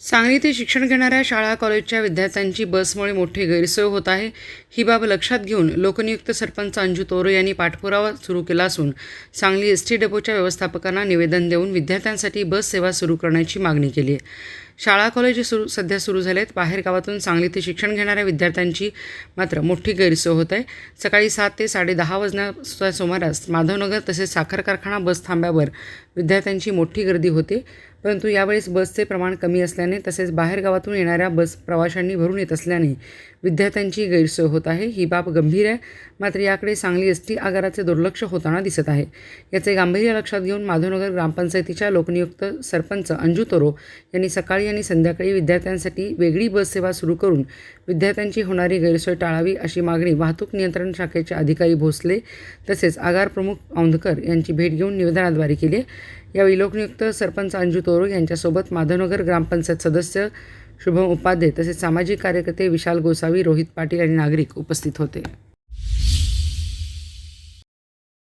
सांगली ते शिक्षण घेणाऱ्या शाळा कॉलेजच्या विद्यार्थ्यांची बसमुळे मोठी गैरसोय होत आहे. ही बाब लक्षात घेऊन लोकनियुक्त सरपंच अंजू तोरे यांनी पाठपुरावा सुरू केला असून सांगली एस टी डेपोच्या व्यवस्थापकांना निवेदन देऊन विद्यार्थ्यांसाठी बस सेवा सुरू करण्याची मागणी केली आहे. शाळा कॉलेज सुरू सध्या सुरू झालेत. बाहेर गावातून सांगली ते शिक्षण घेणाऱ्या विद्यार्थ्यांची मात्र मोठी गैरसोय होत आहे. सकाळी सात ते साडेदहा वाजण्याच्या सुमारास माधवनगर तसेच साखर कारखाना बस थांब्यावर विद्यार्थ्यांची मोठी गर्दी होते. परंतु यावेळेस बसचे प्रमाण कमी असल्याने तसेच बाहेर गावातून येणाऱ्या बस प्रवाशांनी भरून येत असल्याने विद्यार्थ्यांची गैरसोय होत आहे. ही बाब गंभीर आहे. मात्र याकडे सांगली एस टी आगाराचे दुर्लक्ष होताना दिसत आहे. याचे गांभीर्य लक्षात घेऊन माधवनगर ग्रामपंचायतीच्या लोकनियुक्त सरपंच अंजू तोरो यांनी सकाळी आणि संध्याकाळी विद्यार्थ्यांसाठी वेगळी बससेवा सुरू करून विद्यार्थ्यांची होणारी गैरसोय टाळावी अशी मागणी वाहतूक नियंत्रण शाखेचे अधिकारी भोसले तसेच आगार प्रमुख औंधकर यांची भेट घेऊन निवेदनाद्वारे केली आहे. यावेळी लोकनियुक्त सरपंच अंजू तोरो यांच्यासोबत माधवनगर ग्रामपंचायत सदस्य शुभम उपाध्ये तसेच सामाजिक कार्यकर्ते विशाल गोसावी रोहित पाटील आणि नागरिक उपस्थित होते.